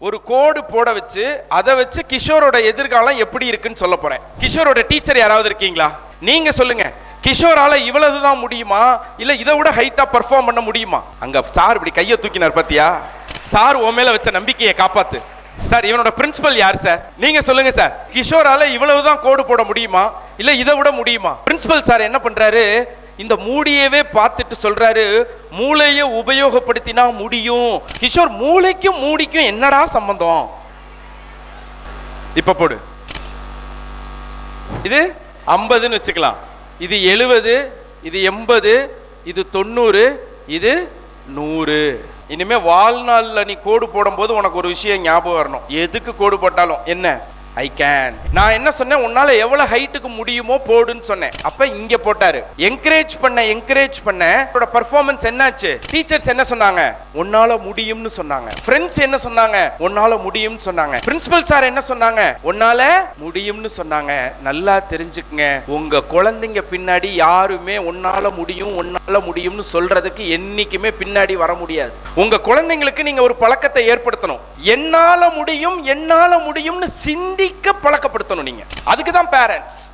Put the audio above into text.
ஒரு கோடு போட வச்சு அதை வச்சு கிஷோரோட எதிர்காலம் எப்படி இருக்குன்னு சொல்ல போறேன். கிஷோரோட டீச்சர் யாராவது இருக்கீங்களா? நீங்க சொல்லுங்க. கிஷோரால இவ்வளவுதான் முடியுமா? இல்ல இதை விட ஹைட்டா பெர்ஃபார்ம் பண்ண முடியுமா? அங்க சார் இப்படி கையை தூக்கினார் பாத்தியா? சார் உன் மேல வச்ச நம்பிக்கையை காப்பாத்து. சார் இவனோட பிரின்சிபல் யார் சார்? நீங்க சொல்லுங்க சார். கிஷோரால இவ்வளவுதான் கோடு போட முடியுமா? இல்ல இதை விட முடியுமா? பிரின்சிபல் சார் என்ன பண்றாரு? இந்த மூடியவே பார்த்துட்டு சொல்றாரு மூளையை உபயோகப்படுத்தினா முடியும். கிஷோர் மூளைக்கும் மூடிக்கும் என்னடா சம்பந்தம்? இப்ப போடு. இது ஐம்பதுன்னு வச்சுக்கலாம். இது எழுபது இது எண்பது இது தொண்ணூறு இது நூறு. இனிமே வாழ்நாளில் நீ கோடு போடும்போது உனக்கு ஒரு விஷயம் ஞாபகம் வரணும். எதுக்கு கோடு போட்டாலும்? என்ன? ஐ கேன் நான் என்ன சொன்னேன்? உன்னால எவ்வளவு ஹைட்டுக்கு முடியுமோ போடுன்னு சொன்னேன். அப்ப இங்க போட்டாரு. என்கரேஜ் பண்ண என்கரேஜ் பண்ண அவரோட பர்ஃபார்மன்ஸ் என்னாச்சு? டீச்சர்ஸ் என்ன சொன்னாங்க? உன்னால முடியும்னு சொன்னாங்க. ஃப்ரெண்ட்ஸ் என்ன சொன்னாங்க? உன்னால முடியும்னு சொன்னாங்க. பிரின்சிபல் சார் என்ன சொன்னாங்க? உன்னால முடியும்னு சொன்னாங்க. நல்லா தெரிஞ்சுக்குங்க. உங்க குழந்தைங்க பின்னாடி யாருமே உன்னால முடியும் உன்னால முடியும்னு சொல்றதுக்கு என்னைக்குமே பின்னாடி வர முடியாது. உங்க குழந்தைங்களுக்கு நீங்க ஒரு பழக்கத்தை ஏற்படுத்தணும். என்னால முடியும் என்னால முடியும்னு சிந்தி சிந்திக்க பழக்கப்படுத்தணும் நீங்க. அதுக்கு தான் பேரண்ட்ஸ்